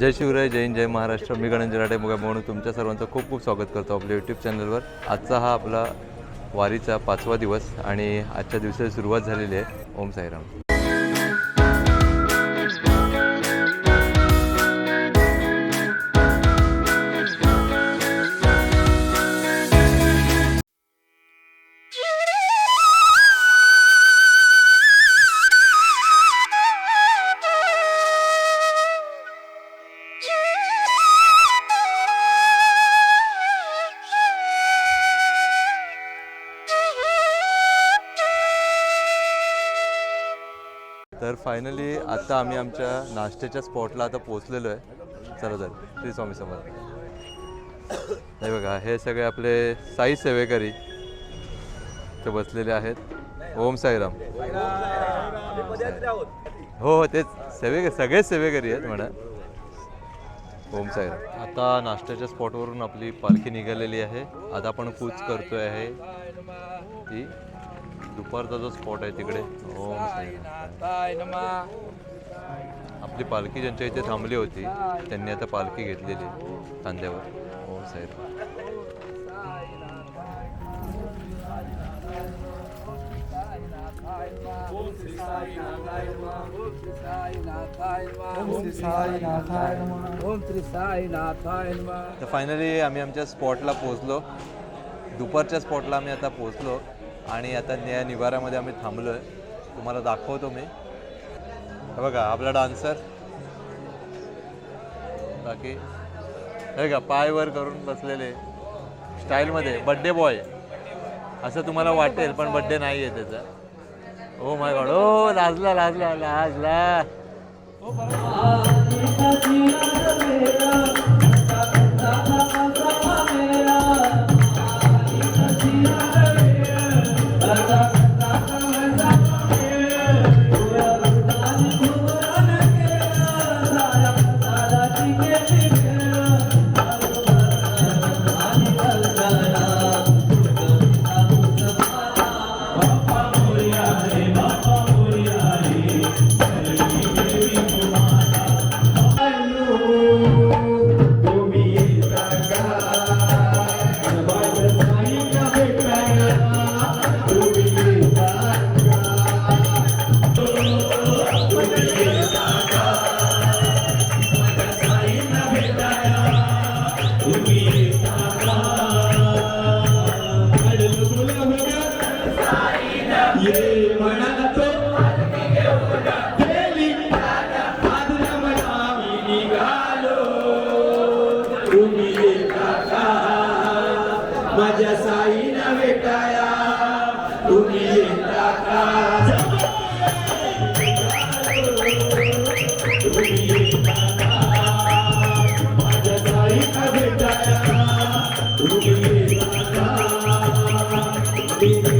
जय शिवराय जय हिंद, जय महाराष्ट्र. मी गणेश जराटे मुगा म्हणून तुमच्या सर्वांचं खूप खूप स्वागत करतो आपल्या यूट्यूब चॅनलवर आजचा हा आपला वारीचा पाचवा दिवस आणि आजच्या दिवसाची सुरुवात झालेली आहे. ओम साईराम. तर फायनली आता आम्ही आमच्या नाश्त्याच्या स्पॉटला आता पोचलेलो आहे. चला तर श्री स्वामी समर्थ. हे बघा हे सगळे आपले साई सेवेकरी ते बसलेले आहेत. ओम साईराम. हो हो तेच. सेवे सगळेच सेवेकरी आहेत म्हणा. ओम साईराम. आता नाश्त्याच्या स्पॉटवरून आपली पालखी निघालेली आहे. आता आपण कूच करतोय आहे ती. दुपारचा जो स्पॉट आहे तिकडे. हो, ओम आपली पालखी ज्यांच्या इथे थांबली होती त्यांनी आता पालखी घेतलेली कांद्यावर हो ओम साईराम तर फायनली आम्ही आमच्या स्पॉटला पोहोचलो. दुपारच्या स्पॉटला आम्ही आता पोहोचलो. आणि आता या निवाऱ्यामध्ये आम्ही थांबलो आहे तुम्हाला दाखवतो मी. बघा आपला डान्सर. बाकी हे का पाय वर करून बसलेले. स्टाईलमध्ये बड्डे बॉय. असं तुम्हाला वाटेल पण बड्डे नाही आहे त्याचा. ओ माय गॉड ओ लाजला लाजला लाजला. माझ्या साईना भेटाया. तुम्ही येता का माझ्या साईना भेटाया तुम्ही येता का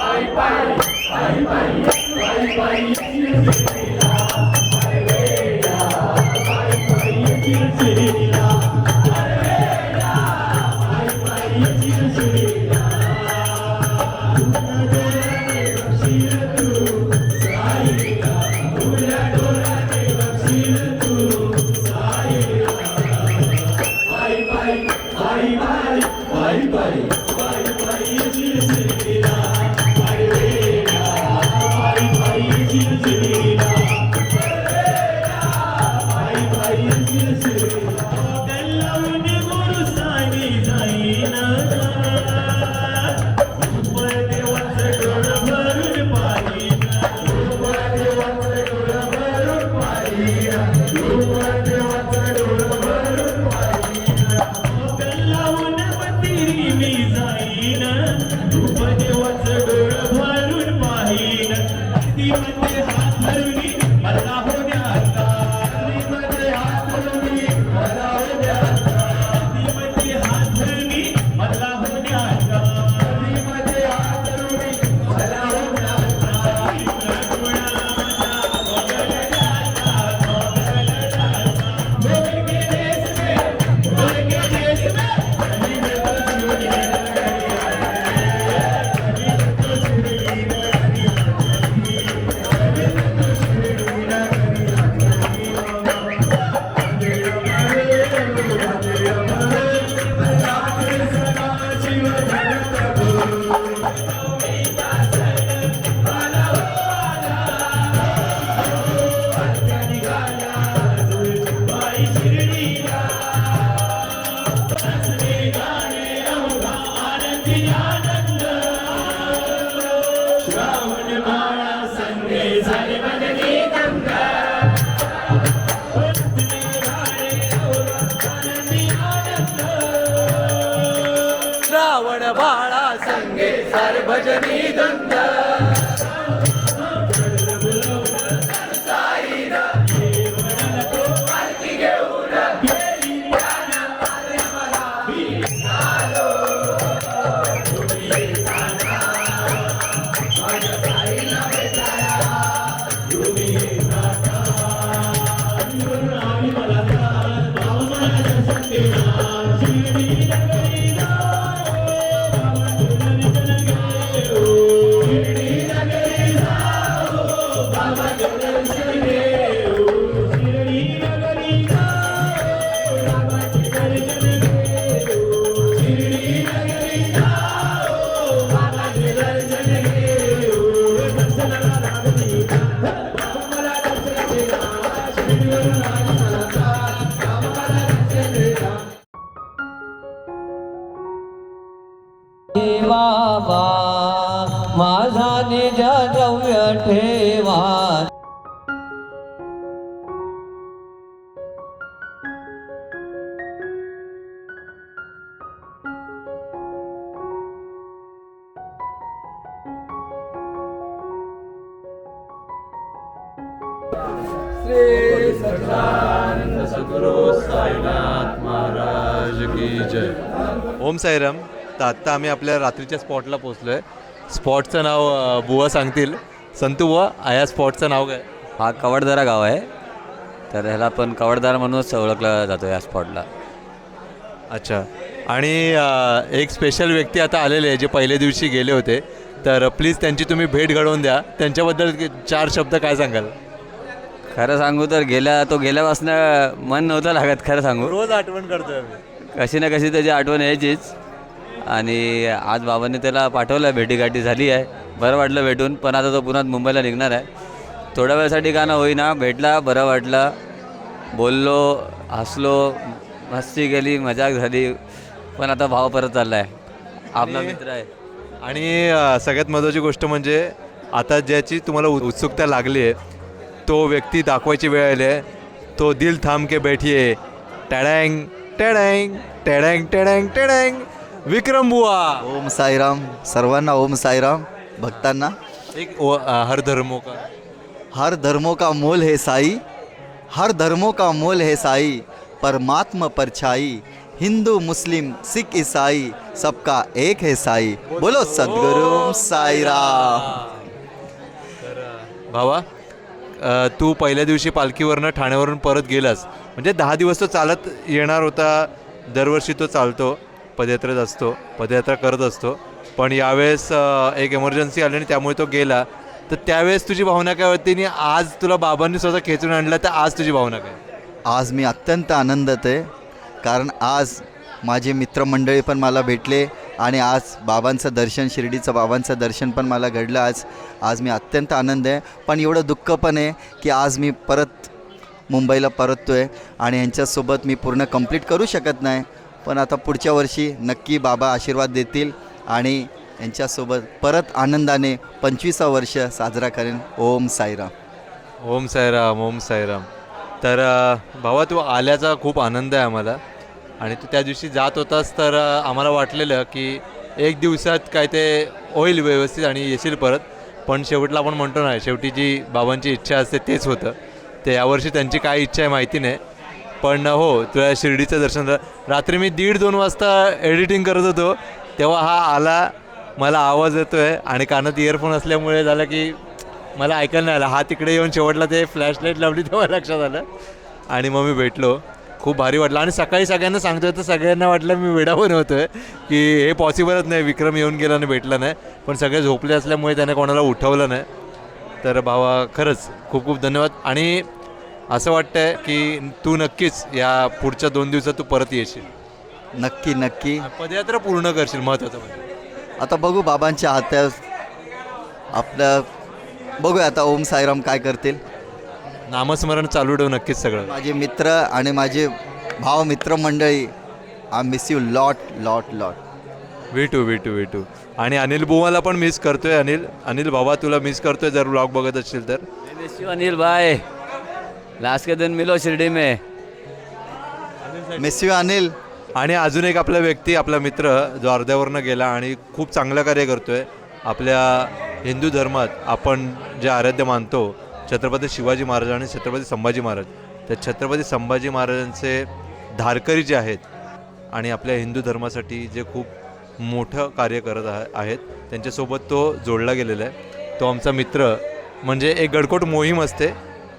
साई लीला पायी पायी पायी पायी संगे सार्वजनी दंड सद्गुरु साईनाथ महाराज की जय. ओम साईराम. तर आत्ता आम्ही आपल्या रात्रीच्या स्पॉटला पोचलो आहे स्पॉटचं नाव बुवा सांगतील. संतू बुवा या स्पॉटचं नाव काय? हा कवडदारा गाव आहे. तर ह्याला पण कवडदारा म्हणूनच ओळखला जातो या स्पॉटला. अच्छा. आणि एक स्पेशल व्यक्ती आता आलेले आहे जे पहिल्या दिवशी गेले होते. तर प्लीज त्यांची तुम्ही भेट घडवून द्या. त्यांच्याबद्दल चार शब्द काय सांगाल? खरं सांगू तर गेल्या तो गेल्यापासनं मन नव्हतं लागत खरं सांगू. रोज आठवण करतोय आम्ही. कशी ना कशी त्याची आठवण यायचीच. आणि आज बाबांनी त्याला पाठवलं भेटीगाठी झाली आहे. बरं वाटलं भेटून पण आता तो पुन्हा मुंबईला निघणार आहे. थोड्या वेळासाठी का ना होईना भेटला बरं वाटलं. बोललो हसलो मस्ती केली मजाक झाली पण आता भाव परत चालला आहे आपला मित्र आहे. आणि अ, सगळ्यात महत्त्वाची गोष्ट म्हणजे आता ज्याची तुम्हाला उ- उत्सुकता लागली आहे तो व्यक्ती दाखवायची वेळ आली आहे. तो दिल थांब के बैठिये. टॅडँग टॅडँग टॅडँग टॅडँग टॅडँग. विक्रम बुवा. ओम साईराम. सर्वांना ओम साईराम. भक्तांना. एक ओ- अ, हर धर्मो का. हर धर्मों का मोल है साई. हर धर्मों का मोल है साई. परमात्मा परछाई हिंदू मुस्लिम सिख ईसाई सबका एक है साई. बोलो सदगुरु साईराम. भावा अ, तू पहिल्या दिवशी पालखीवरनं ठाण्यावरून परत गेलास. म्हणजे दहा दिवस तो चालत येणार होता. दरवर्षी तो चालतो. पदयात्रेत असतो. पदयात्रा करत असतो. पण यावेळेस एक एमर्जन्सी आली आणि त्यामुळे तो गेला. तर त्यावेळेस तुझी भावना काय होती? आणि आज तुला बाबांनी स्वतः खेचून आणलं तर आज तुझी भावना काय? आज मी अत्यंत आनंदात आहे. कारण आज माझे मित्रमंडळी पण मला भेटले. आणि आज बाबांचं दर्शन शिर्डीचं बाबांचं दर्शन पण मला घडलं. आज आज मी अत्यंत आनंद आहे. पण एवढं दुःख पण आहे की आज मी परत मुंबईला परततो आहे आणि यांच्यासोबत मी पूर्ण कंप्लीट करू शकत नाही. पण आता पुढच्या वर्षी नक्की बाबा आशीर्वाद देतील आणि यांच्यासोबत परत आनंदाने पंचवीसा वर्ष साजरा करेन. ओम साईराम. ओम साईराम ओम साईराम. तर भावा तू आल्याचा खूप आनंद आहे आम्हाला. आणि तू त्या दिवशी जात होतास तर आम्हाला वाटलेलं की एक दिवसात काय ते होईल व्यवस्थित आणि येशील परत. पण शेवटला आपण म्हणतो ना शेवटी जी बाबांची इच्छा असते तेच होतं. ते यावर्षी त्यांची काय इच्छा आहे माहिती नाही. पण हो तुला शिर्डीचं दर्शन झालं. रात्री मी दीड दोन वाजता एडिटिंग करत होतो. तेव्हा हा आला मला आवाज येतो आहे आणि कानात इयरफोन असल्यामुळे झालं की मला ऐकायला नाही आलं. हा तिकडे येऊन शेवटला ते फ्लॅशलाईट लावली तेव्हा लक्षात आलं. आणि मग मी भेटलो. खूप भारी वाटलं. आणि सकाळी सगळ्यांना सांगतोय तर सगळ्यांना वाटलं मी वेडा बनवतोय की हे पॉसिबलच नाही. विक्रम येऊन गेला आणि भेटला नाही. पण सगळे झोपले असल्यामुळे त्याने कोणाला उठवलं नाही. तर भावा खरंच खूप खूप धन्यवाद. आणि असं वाटतंय की तू नक्कीच या पुढच्या दोन दिवसात तू परत येशील. नक्की नक्की. पदयात्रा पूर्ण करशील महत्त्वाचं म्हणजे आता बघू बाबांच्या हातात आपलं बघूया आता ओम साईराम काय करतील. नामस्मरण चालू ठेव नक्कीच सगळं. माझे मित्र आणि माझे भाव मित्रमंडळी I miss you lot lot lot भेटू भेटू भेटू आणि अनिल बुवाला पण मिस करतोय अनिल. अनिल बाबा तुला मिस करतोय जर ब्लॉग बघत असशील तर. मिस यू अनिल भाई. लास्ट के दिन मिलो शिरडी में. Miss you Anil. आणि अजून एक आपला व्यक्ती आपला मित्र जो अर्ध्यावरनं गेला आणि खूप चांगलं कार्य करतोय. आपल्या हिंदू धर्मात आपण जे आराध्य मानतो छत्रपती शिवाजी महाराज आणि छत्रपती संभाजी महाराज. त्या छत्रपती संभाजी महाराजांचे धारकरी जे आहेत आणि आपल्या हिंदू धर्मासाठी जे खूप मोठं कार्य करत आहे आहेत त्यांच्यासोबत तो जोडला गेलेला आहे. तो आमचा मित्र म्हणजे एक गडकोट मोहीम असते.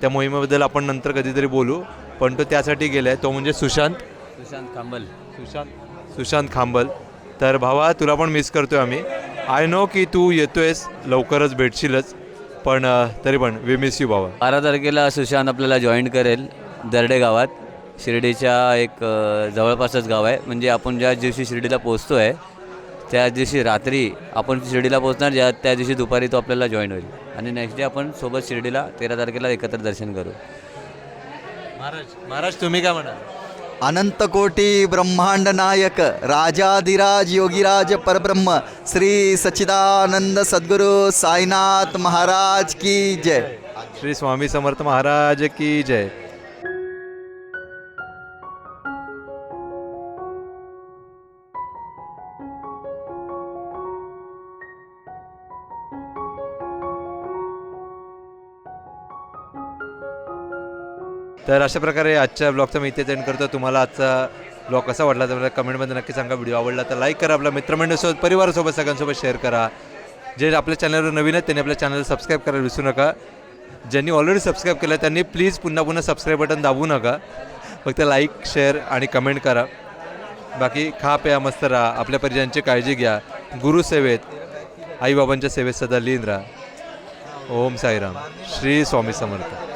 त्या मोहिमेबद्दल आपण नंतर कधीतरी बोलू पण तो त्यासाठी गेला आहे तो म्हणजे सुशांत. सुशांत कांबल सुशांत. सुशांत खांबल. तर भावा तुला पण मिस करतोय आम्ही. आय नो की तू येतोयस लवकरच भेटशीलच. पण तरी पण वी मिस यू भावा बारा तारखेला सुशांत आपल्याला जॉईन करेल दर्डे गावात. शिर्डीच्या एक जवळपासच गाव आहे. म्हणजे आपण ज्या दिवशी शिर्डीला पोचतो आहे त्या दिवशी रात्री आपण शिर्डीला पोचणार ज्या त्या दिवशी दुपारी तो आपल्याला जॉईन होईल. आणि नेक्स्ट डे आपण सोबत शिर्डीला तेरा तारखेला एकत्र दर्शन करू. महाराज महाराज तुम्ही काय म्हणा अनंतकोटी ब्रह्मांड नायक राजाधिराज योगीराज परब्रह्म श्री सच्चिदानंद सद्गुरु साईनाथ महाराज की जय। श्री स्वामी समर्थ महाराज की जय। तर अशा प्रकारे आजच्या ब्लॉगचा मी इथे एंड करतो. तुम्हाला आजचा ब्लॉग कसा वाटला तर मला कमेंटमध्ये नक्की सांगा. व्हिडिओ आवडला तर लाईक करा. आपल्या मित्रमंडळीसोबत परिवारासोबत सगळ्यांसोबत शेअर करा. जे आपल्या चॅनलवर नवीन आहेत त्यांनी आपल्या चॅनल सबस्क्राईब करायला विसरू नका. ज्यांनी ऑलरेडी सबस्क्राईब केलं आहे त्यांनी प्लीज पुन्हा पुन्हा सबस्क्राईब बटन दाबू नका. फक्त लाईक शेअर आणि कमेंट करा. बाकी खा प्या मस्त राहा. आपल्या परिजनांची काळजी घ्या. गुरुसेवेत आईबाबांच्या सेवेत सदा लीन राहा. ओम साईराम. श्री स्वामी समर्थ.